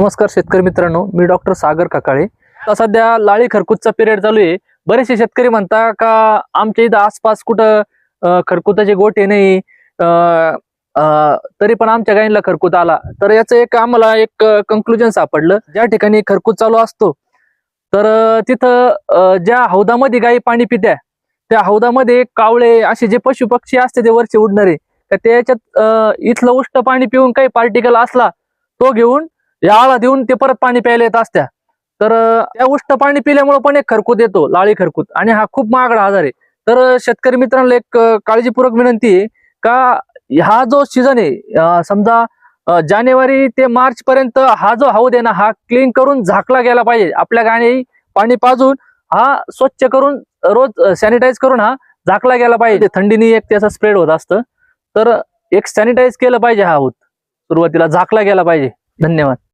नमस्कार शेतकरी मित्रांनो मी डॉक्टर सागर काकाळे. सध्या लाळी खरकुतचा पिरियड चालू आहे. बरेचसे शेतकरी म्हणता का आमच्या इथं आसपास कुठं खरकुताचे गोटे नाही. तरी पण आमच्या गायीला खरकूत आला. तर याचं एक आम्हाला एक कंक्लुजन सापडलं. ज्या ठिकाणी खरकूत चालू असतो तर तिथं ज्या हौदामध्ये गायी पाणी पित्या त्या हौदामध्ये कावळे असे जे पशु पक्षी असते ते वरचे उडणारे तर त्याच्यात इथलं उष्ट पाणी पिऊन काही पार्टिकल असला तो घेऊन या आळा देऊन ते परत पाणी प्यायला येत असत्या. तर त्या उष्ट पाणी पिल्यामुळे पण एक खरकूत येतो लाळी खरकूत. आणि हा खूप महागडा आजार आहे. तर शेतकरी मित्रांना एक काळजीपूर्वक विनंती आहे का हा जो सीझन आहे समजा जानेवारी ते मार्च पर्यंत हा जो हौद आहे ना हा क्लीन करून झाकला गेला पाहिजे. आपल्या गाणी पाणी पाजून हा स्वच्छ करून रोज सॅनिटाईज करून हा झाकला गेला पाहिजे. थंडीने एक त्याचा स्प्रेड होत असतं. तर एक सॅनिटाईज केलं पाहिजे हा हौद. सुरुवातीला झाकला गेला पाहिजे. धन्यवाद.